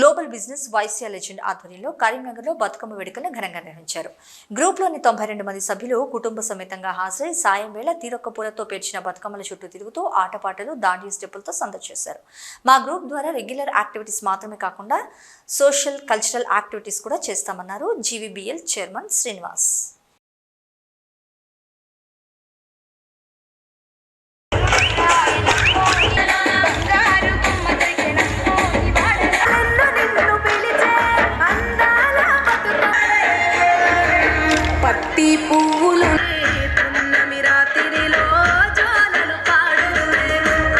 Global business Vysya legend ఆధ్వర్యంలో కరీంనగర్లో బతుకమ్మ వేడుకలను ఘనంగా నిర్వహించారు. గ్రూప్లోని తొంభై రెండు మంది సభ్యులు కుటుంబ సమేతంగా హాజరై సాయం వేళ తీరొక్క పూలతో పేర్చిన బతుకమ్మల చుట్టూ తిరుగుతూ ఆటపాటలు దాండియా స్టెప్పులతో సందర్శిస్తారు మా గ్రూప్ ద్వారా రెగ్యులర్ యాక్టివిటీస్ మాత్రమే కాకుండా సోషల్ కల్చరల్ యాక్టివిటీస్ కూడా చేస్తామన్నారు జీవీబీఎల్ చైర్మన్ శ్రీనివాస్. పత్తి పువ్వులు పున్నమి రాత్రిలో జ్వాలలు పాడుదురే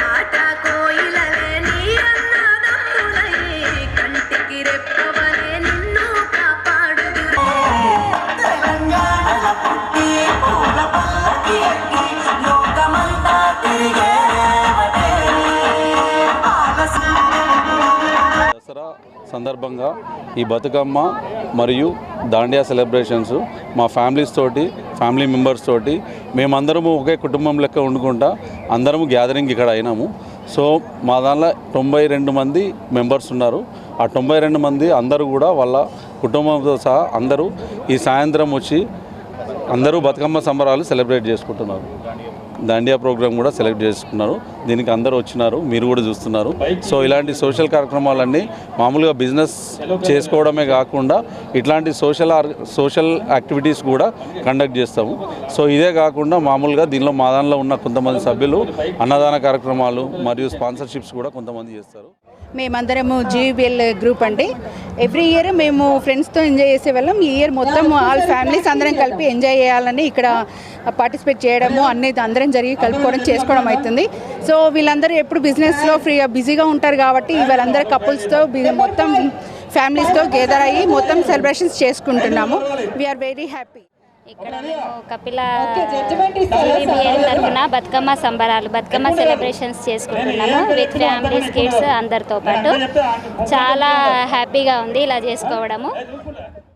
ఆట కోయిలలే నీ అన్నదమ్ములై కంటికి రెప్పవలే నిన్ను సందర్భంగా ఈ బతుకమ్మ మరియు దాండియా సెలబ్రేషన్స్ మా ఫ్యామిలీస్ తోటి ఫ్యామిలీ మెంబర్స్ తోటి మేమందరము ఒకే కుటుంబం లెక్క వండుకుంటా అందరము గ్యాదరింగ్ ఇక్కడ అయినాము. సో మా దానిలో తొంభై రెండు మంది మెంబర్స్ ఉన్నారు. ఆ తొంభై రెండు మంది అందరూ కూడా వాళ్ళ కుటుంబంతో సహా అందరూ ఈ సాయంత్రం వచ్చి అందరూ బతుకమ్మ సంబరాలు సెలబ్రేట్ చేసుకుంటున్నారు. దాండియా ప్రోగ్రామ్ కూడా సెలెక్ట్ చేసుకున్నారు. దీనికి అందరూ వచ్చినారు మీరు కూడా చూస్తున్నారు. సో ఇలాంటి సోషల్ కార్యక్రమాలన్నీ మామూలుగా బిజినెస్ చేసుకోవడమే కాకుండా ఇట్లాంటి సోషల్ ఆర్ సోషల్ యాక్టివిటీస్ కూడా కండక్ట్ చేస్తాము. సో ఇదే కాకుండా మామూలుగా దీనిలో మా దానిలో ఉన్న కొంతమంది సభ్యులు అన్నదాన కార్యక్రమాలు మరియు స్పాన్సర్షిప్స్ కూడా కొంతమంది చేస్తారు. మేమందరము జీబీఎల్ గ్రూప్ అండి. ఎవ్రీ ఇయర్ మేము ఫ్రెండ్స్తో ఎంజాయ్ చేసే వాళ్ళం. ఈ ఇయర్ మొత్తం ఆల్ ఫ్యామిలీస్ అందరం కలిపి ఎంజాయ్ చేయాలని ఇక్కడ పార్టిసిపేట్ చేయడము అనేది అందరం జరిగి కలుపుకోవడం చేసుకోవడం అవుతుంది. సో వీళ్ళందరూ ఎప్పుడు బిజినెస్లో ఫ్రీగా బిజీగా ఉంటారు కాబట్టి వీళ్ళందరూ కపుల్స్తో మొత్తం ఫ్యామిలీస్తో గేదర్ అయ్యి మొత్తం సెలబ్రేషన్స్ చేసుకుంటున్నాము. వీఆర్ వెరీ హ్యాపీ ఇక్కడ మేము కపిల జీవీబీఎల్ తరఫున బతుకమ్మ సంబరాలు బతుకమ్మ సెలబ్రేషన్స్ చేసుకుంటున్నాము. విత్ ఫ్యామిలీస్ కిడ్స్ అందరితో పాటు. చాలా హ్యాపీగా ఉంది ఇలా చేసుకోవడము.